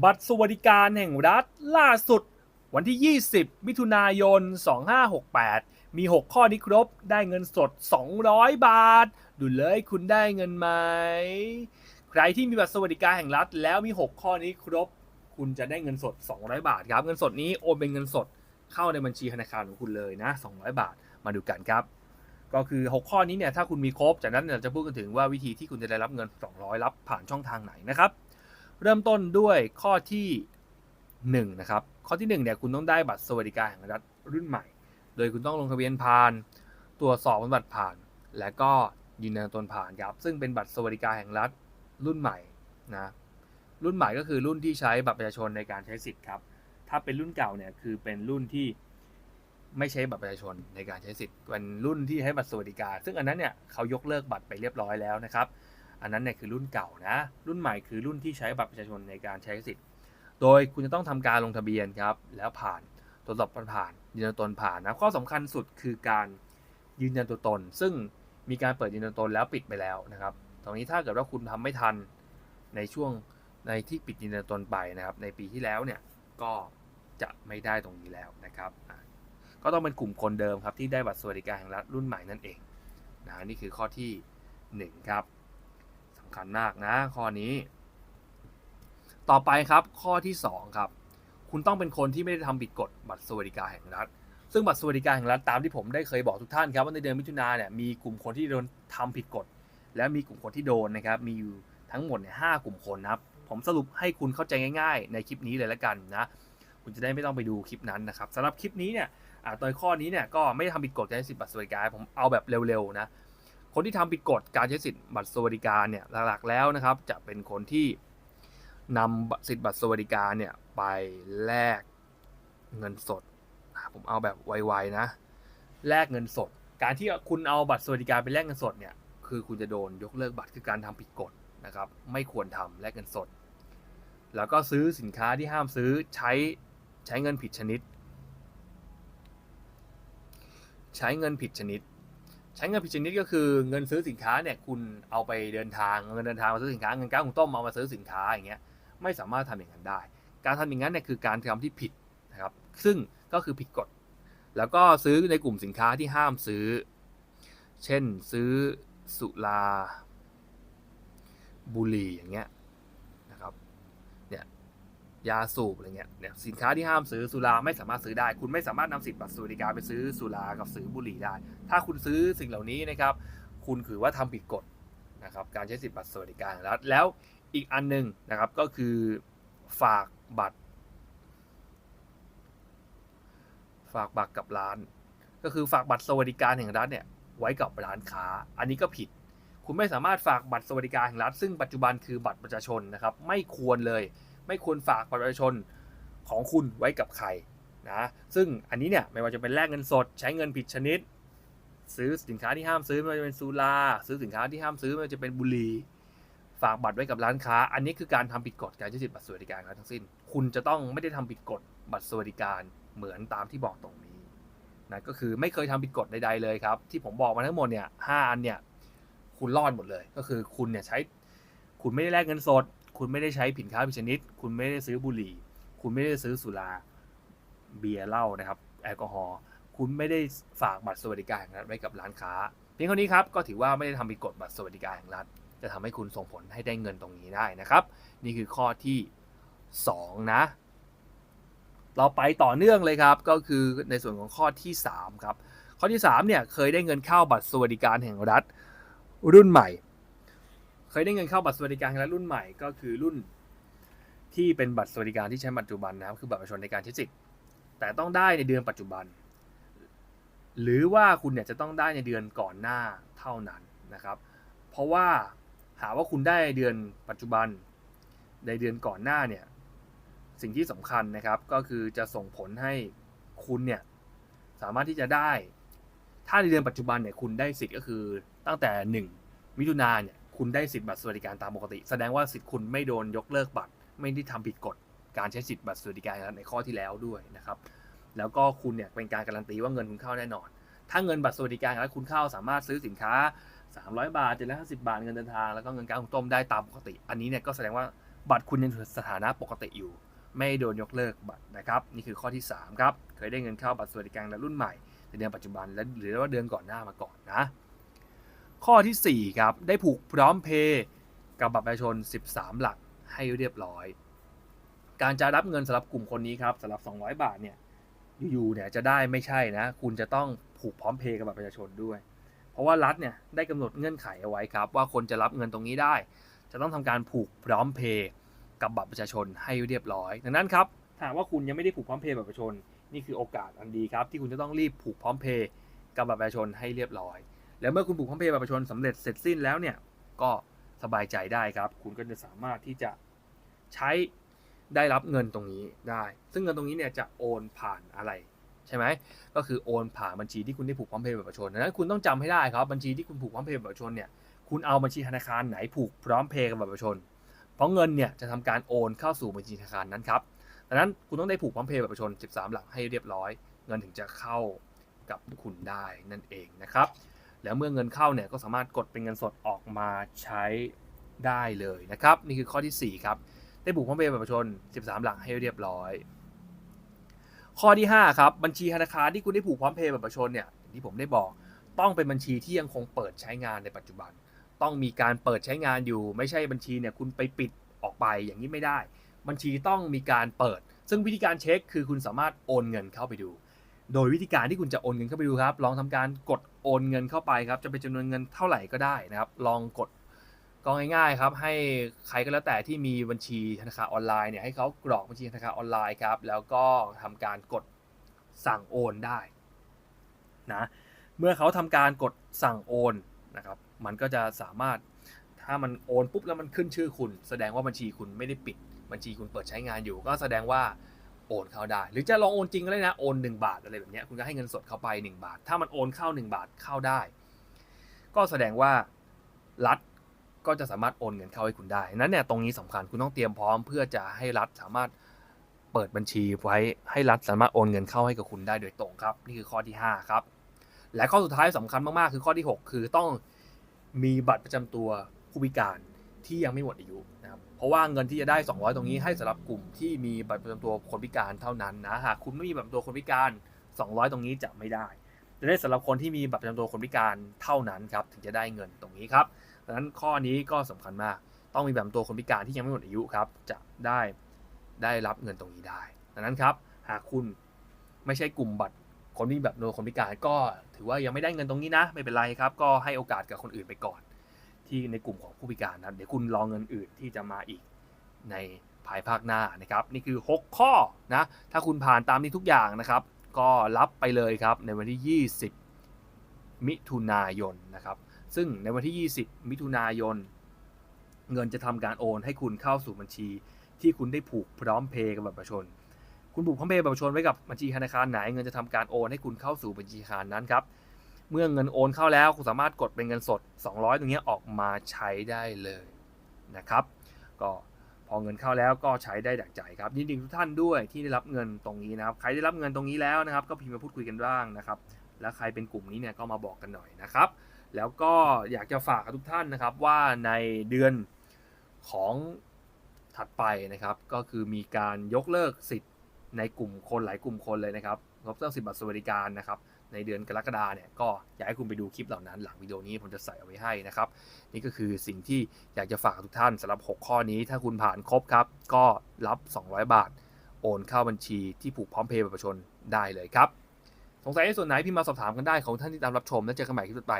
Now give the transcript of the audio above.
บัตรสวัสดิการแห่งรัฐล่าสุด วันที่ 20 มิถุนายน 2568 มี 6 ข้อนี้ครบได้เงินสด 200 บาท ดูเลยคุณได้เงินไหม ใครที่มีบัตรสวัสดิการแห่งรัฐ แล้วมี 6 ข้อนี้ครบ คุณจะได้เงินสด 200 บาทครับ เงินสดนี้โอนเป็นเงินสดเข้าในบัญชีธนาคารของคุณเลยนะ 200 บาท มาดูกันครับ ก็คือ 6 ข้อนี้เนี่ยถ้าคุณมีครบ จากนั้นเราจะพูดกันถึงว่าวิธีที่คุณจะได้รับเงิน 200 รับผ่านช่องทางไหนนะครับ เริ่มต้นด้วยข้อที่1นะครับข้อที่1เนี่ยคุณต้องได้บัตรสวัสดิการแห่งรัฐรุ่นใหม่ โดยคุณต้องลงทะเบียนผ่าน ตรวจสอบบนบัตรผ่าน และก็ยืนยันตนผ่านครับซึ่งเป็นบัตรสวัสดิการแห่งรัฐรุ่นใหม่นะรุ่นใหม่ก็คือรุ่นที่ใช้บัตรประชาชนในการใช้สิทธิ์ครับถ้าเป็นรุ่นเก่าเนี่ยคือเป็นรุ่นที่ไม่ใช้บัตรประชาชนในการใช้สิทธิ์เป็นรุ่นที่ใช้บัตรสวัสดิการ ซึ่งอันนั้นเนี่ยเขายกเลิกบัตรไปเรียบร้อยแล้วนะครับ อันนั้นเนี่ยคือรุ่นเก่านะ รุ่นใหม่คือรุ่นที่ใช้บัตรประชาชนในการใช้สิทธิ์ โดยคุณจะต้องทำการลงทะเบียนครับ แล้วผ่านตรวจสอบผ่านยืนยันตนผ่านนะข้อสำคัญสุดคือการยืนยันตัวตน ซึ่งมีการเปิดยืนยันตนแล้วปิดไปแล้วนะครับตรงนี้ถ้าเกิดว่าคุณทำไม่ทันในช่วงในที่ปิดยืนยันตนไปนะครับ ในปีที่แล้วเนี่ยก็จะไม่ได้ตรงนี้แล้วนะครับก็ต้องเป็นกลุ่มคนเดิมครับที่ได้บัตรสวัสดิการแห่งรัฐรุ่นใหม่นั่นเองนะนี่คือข้อที่หนึ่งครับ สำคัญมากนะข้อนี้ ต่อไปครับข้อที่ 2 ครับ คุณต้องเป็นคนที่ไม่ได้ทำผิดกฎบัตรสวัสดิการแห่งรัฐ ซึ่งบัตรสวัสดิการแห่งรัฐตามที่ผมได้เคยบอกทุกท่านครับว่าในเดือนมิถุนาเนี่ยมีกลุ่มคนที่โดนทำผิดกฎ และมีกลุ่มคนที่โดนนะครับมีอยู่ทั้งหมดเนี่ยห้ากลุ่มคนนะครับผมสรุปให้คุณเข้าใจง่าย ๆ ในคลิปนี้เลยละกันนะคุณจะได้ไม่ต้องไปดูคลิปนั้นนะครับสำหรับคลิปนี้เนี่ยอ่าโดยข้อนี้เนี่ยก็ไม่ทำผิดกฎการใช้สิทธิบัตรสวัสดิการผมเอาแบบเร็วๆนะ คนที่ทำผิดกฎการใช้สิทธิ์บัตรสวัสดิการเนี่ยหลักๆแล้วนะครับ จะเป็นคนที่นำสิทธิ์บัตรสวัสดิการเนี่ยไปแลกเงินสด ผมเอาแบบไวๆนะ แลกเงินสด การที่คุณเอาบัตรสวัสดิการไปแลกเงินสดเนี่ยคือคุณจะโดนยกเลิกบัตรคือการทำผิดกฎนะครับ ไม่ควรทำแลกเงินสด แล้วก็ซื้อสินค้าที่ห้ามซื้อใช้ใช้เงินผิดชนิด ใช้เงินผิดชนิด ใช้เงินผิดชนิดก็คือเงินซื้อสินค้าเนี่ยคุณเอาไปเดินทางเงินเดินทางมาซื้อสินค้าเงินก้าวของต้มเอามาซื้อสินค้าอย่างเงี้ยไม่สามารถทำอย่างนั้นได้ การทำอย่างนั้นเนี่ยคือการทำที่ผิดนะครับซึ่งก็คือผิดกฎ แล้วก็ซื้อในกลุ่มสินค้าที่ห้ามซื้อ เช่นซื้อสุราบุหรี่อย่างเงี้ย ยาสูบอะไรเงี้ยเนี่ยสินค้าที่ห้ามซื้อสุราไม่สามารถซื้อได้ คุณไม่สามารถนำสิทธิบัตรสวัสดิการไปซื้อสุรากับซื้อบุหรี่ได้ ถ้าคุณซื้อสิ่งเหล่านี้นะครับคุณถือว่าทำผิดกฎนะครับการใช้สิทธิบัตรสวัสดิการแล้วแล้วอีกอันหนึงนะครับก็คือฝากบัตร ฝากบัตรกับร้าน ก็คือฝากบัตรสวัสดิการแห่งรัฐเนี่ยไว้กับร้านค้า อันนี้ก็ผิด คุณไม่สามารถฝากบัตรสวัสดิการแห่งรัฐซึ่งปัจจุบันคือบัตรประชาชนนะครับไม่ควรเลย ไม่ควรฝากบัตรประชาชนของคุณไว้กับใครนะซึ่งอันนี้เนี่ยไม่ว่าจะเป็นแลกเงินสด ใช้เงินผิดชนิด ซื้อสินค้าที่ห้ามซื้อไม่ว่าจะเป็นสุราซื้อสินค้าที่ห้ามซื้อไม่ว่าจะเป็นบุหรี่ฝากบัตรไว้กับร้านค้า อันนี้คือการทำผิดกฎการใช้สิทธิบัตรสวัสดิการทั้งสิ้น คุณจะต้องไม่ได้ทำผิดกฎบัตรสวัสดิการเหมือนตามที่บอกตรงนี้นะก็คือไม่เคยทำผิดกฎใดๆเลยครับ ที่ผมบอกมาทั้งหมดเนี่ยห้าอันเนี่ยคุณรอดหมดเลย ก็คือคุณเนี่ยใช้ คุณไม่ได้แลกเงินสด คุณไม่ได้ใช้ผินค้าผิดชนิด คุณไม่ได้ซื้อบุหรี่ คุณไม่ได้ซื้อสุราเบียร์เหล้านะครับ แอลกอฮอล์คุณไม่ได้ฝากบัตรสวัสดิการแห่งรัฐไว้กับร้านค้า เพียงเท่านี้ครับก็ถือว่าไม่ได้ทำผิดกฎบัตรสวัสดิการแห่งรัฐ จะทำให้คุณส่งผลให้ได้เงินตรงนี้ได้นะครับ นี่คือข้อที่ 2 นะ เราไปต่อเนื่องเลยครับ ก็คือในส่วนของข้อที่ 3 ครับ ข้อที่3เนี่ยเคยได้เงินเข้าบัตรสวัสดิการแห่งรัฐรุ่นใหม่ เคยได้เงินเข้าบัตรสวัสดิการแห่งรัฐรุ่นใหม่ก็คือรุ่นที่เป็นบัตรสวัสดิการที่ใช้ปัจจุบันนะครับคือบัตรประชาชนในการใช้สิทธิ์แต่ต้องได้ในเดือนปัจจุบัน หรือว่าคุณเนี่ยจะต้องได้ในเดือนก่อนหน้าเท่านั้นนะครับ เพราะว่าหาว่าคุณได้เดือนปัจจุบันในเดือนก่อนหน้าเนี่ยสิ่งที่สำคัญนะครับก็คือจะส่งผลให้คุณเนี่ยสามารถที่จะได้ ถ้าในเดือนปัจจุบันเนี่ยคุณได้สิทธิ์ก็คือตั้งแต่ 1 มิถุนาเนี่ย คุณได้สิทธิ์บัตรสวัสดิการตามปกติ แสดงว่าสิทธิ์คุณไม่โดนยกเลิกบัตร ไม่ได้ทำผิดกฎการใช้สิทธิ์บัตรสวัสดิการในข้อที่แล้วด้วยนะครับ แล้วก็คุณเนี่ยเป็นการการันตีว่าเงินคุณเข้าแน่นอน ถ้าเงินบัตรสวัสดิการแล้วคุณเข้าสามารถซื้อสินค้า 300 บาท750 บาทเงินเดินทางแล้วก็เงินการของต้มได้ตามปกติ อันนี้เนี่ยก็แสดงว่าบัตรคุณยังสถานะปกติอยู่ ไม่โดนยกเลิกบัตรนะครับ นี่คือข้อที่ 3 ครับ เคยได้เงินเข้าบัตรสวัสดิการและรุ่นใหม่ในเดือนปัจจุบันและหรือว่าเดือนก่อนหน้ามาก่อนนะ ข้อทีสี่ 4 ครับ ได้ผูกพร้อมเพย์กับบัตรประชาชน 13 หลักให้เรียบร้อย การจะรับเงินสำหรับกลุ่มคนนี้ครับสำหรับ 200 บาทเนี่ยอยู่ๆเนี่ยจะได้ไม่ใช่นะ คุณจะต้องผูกพร้อมเพย์กับบัตรประชาชนด้วย เพราะว่ารัฐเนี่ยได้กำหนดเงื่อนไขเอาไว้ครับ ว่าคนจะรับเงินตรงนี้ได้ จะต้องทำการผูกพร้อมเพย์กับบัตรประชาชนให้เรียบร้อย ดังนั้นครับถ้าหากว่าคุณยังไม่ได้ผูกพร้อมเพย์บัตรประชาชนนี่คือโอกาสอันดีครับที่คุณจะต้องรีบผูกพร้อมเพย์กับบัตรประชาชนให้เรียบร้อย แล้วเมื่อคุณผูกพร้อมเพย์บัตรประชาชนสำเร็จเสร็จสิ้นแล้วเนี่ยก็สบายใจได้ครับ คุณก็จะสามารถที่จะใช้ได้รับเงินตรงนี้ได้ ซึ่งเงินตรงนี้เนี่ยจะโอนผ่านอะไรใช่ไหมก็คือโอนผ่านบัญชีที่คุณได้ผูกพร้อมเพย์บัตรประชาชนดังนั้นคุณต้องจำให้ได้ครับบัญชีที่คุณผูกพร้อมเพย์บัตรประชาชนเนี่ยคุณเอาบัญชีธนาคารไหนผูกพร้อมเพย์กับบัตรประชาชน เพราะเงินเนี่ยจะทำการโอนเข้าสู่บัญชีธนาคารนั้นครับดังนั้นคุณต้องได้ผูกพร้อมเพย์บัตรประชาชน 13 หลักให้เรียบร้อย เงินถึงจะเข้ากับคุณได้นั่นเองนะครับ แล้วเมื่อเงินเข้าเนี่ยก็สามารถกดเป็นเงินสดออกมาใช้ได้เลยนะครับ นี่คือข้อทีสี่4 ครับ ได้ผูกพร้อมเพย์บัตรประชาชน 13 หลักให้เรียบร้อย ข้อที่ 5 ครับ บัญชีธนาคารที่คุณได้ผูกพร้อมเพย์บัตรประชาชนเนี่ยที่ผมได้บอกต้องเป็นบัญชีที่ยังคงเปิดใช้งานในปัจจุบัน ต้องมีการเปิดใช้งานอยู่ ไม่ใช่บัญชีเนี่ยคุณไปปิดออกไปอย่างนี้ไม่ได้ บัญชีต้องมีการเปิด ซึ่งวิธีการเช็คคือคุณสามารถโอนเงินเข้าไปดู โดยวิธีการที่คุณจะโอนเงินเข้าไปดูครับ ลองทำการกดโอนเงินเข้าไปครับ จะเป็นจำนวนเงินเท่าไหร่ก็ได้นะครับ ลองกดก็ง่ายๆครับ ให้ใครก็แล้วแต่ที่มีบัญชีธนาคารออนไลน์เนี่ยให้เขากรอกบัญชีธนาคารออนไลน์ครับ แล้วก็ทำการกดสั่งโอนได้นะ เมื่อเขาทำการกดสั่งโอนนะครับ มันก็จะสามารถถ้ามันโอนปุ๊บแล้วมันขึ้นชื่อคุณ แสดงว่าบัญชีคุณไม่ได้ปิด บัญชีคุณเปิดใช้งานอยู่ ก็แสดงว่า โอนเข้าได้ หรือจะลองโอนจริงก็ได้นะโอน 1 บาทอะไรแบบเนี้ยคุณก็ให้เงินสดเข้าไป 1 บาท ถ้ามันโอนเข้า 1 บาทเข้าได้ ก็แสดงว่ารัฐก็จะสามารถโอนเงินเข้าให้คุณได้นั้นเนี่ยตรงนี้สำคัญคุณต้องเตรียมพร้อมเพื่อจะให้รัฐสามารถเปิดบัญชีไว้ให้รัฐสามารถโอนเงินเข้าให้กับคุณได้โดยตรงครับ นี่คือข้อที่ 5 ครับ และข้อสุดท้ายสำคัญมากๆ คือข้อที่ 6 คือต้องมีบัตรประจำตัวผู้พิการ ที่ยังไม่หมดอายุนะครับเพราะว่าเงินที่จะได้ 200 ตรงนี้ให้สำหรับกลุ่มที่มีบัตรประจำตัวคนพิการเท่านั้นนะหากคุณไม่มีบัตรประจำตัวคนพิการ 200 ตรงนี้จะไม่ได้จะได้สำหรับคนที่มีบัตรประจำตัวคนพิการเท่านั้นครับถึงจะได้เงินตรงนี้ครับดังนั้นข้อนี้ก็สำคัญมาก ต้องมีบัตรประจำตัวคนพิการที่ยังไม่หมดอายุครับจะได้ได้รับเงินตรงนี้ได้ ดังนั้นครับหากคุณไม่ใช่กลุ่มบัตรคนที่แบบโดนคนพิการก็ถือว่ายังไม่ได้เงินตรงนี้นะ ไม่เป็นไรครับ ก็ให้โอกาสกับคนอื่นไปก่อน ที่ในกลุ่มของผู้พิการนะเดี๋ยวคุณรองเงินอื่นที่จะมาอีกในภายภาคหน้านะครับ นี่คือ 6 ข้อนะถ้าคุณผ่านตามนี้ทุกอย่างนะครับ ก็รับไปเลยครับในวันที่ 20 มิถุนายนนะครับ ซึ่งในวันที่ 20 มิถุนายน เงินจะทำการโอนให้คุณเข้าสู่บัญชี ที่คุณได้ผูกพร้อมเพย์กับบัตรประชาชนคุณผูกพร้อมเพย์บัตรประชาชนไว้กับบัญชีธนาคารไหนเงินจะทำการโอนให้คุณเข้าสู่บัญชีธนาคารนั้นครับ เมื่อเงินโอนเข้าแล้วคุณสามารถกดเป็นเงินสด 200 ตรงนี้ออกมาใช้ได้เลยนะครับ ก็พอเงินเข้าแล้วก็ใช้ได้ดั่ใจครับยินดีทุกท่านด้วยที่ได้รับเงินตรงนี้นะครับ ใครได้รับเงินตรงนี้แล้วนะครับ ก็พิมพ์มาพูดคุยกันบ้างนะครับ แล้วใครเป็นกลุ่มนี้เนี่ยก็มาบอกกันหน่อยนะครับ แล้วก็อยากจะฝากกับทุกท่านนะครับว่าในเดือนของถัดไปนะครับ ก็คือมีการยกเลิกสิทธิ์ในกลุ่มคนหลายกลุ่มคนเลยนะครับยกเลิกสิทธิบัตรสวัสดิการนะครับ ในเดือนกรกฎาเนี่ยก็อยากให้คุณไปดูคลิปเหล่านั้น หลังวิดีโอนี้ผมจะใส่เอาไว้ให้นะครับ นี่ก็คือสิ่งที่อยากจะฝากทุกท่านสำหรับ 6 ข้อนี้ ถ้าคุณผ่านครบครับ ก็รับ 200 บาท โอนเข้าบัญชีที่ผูกพร้อมเพย์ประชาชนได้เลยครับสงสัยในส่วนไหนพี่มาสอบถามกันได้ของท่านที่ตามรับชมแล้วเจอกันใหม่คลิปต่อไป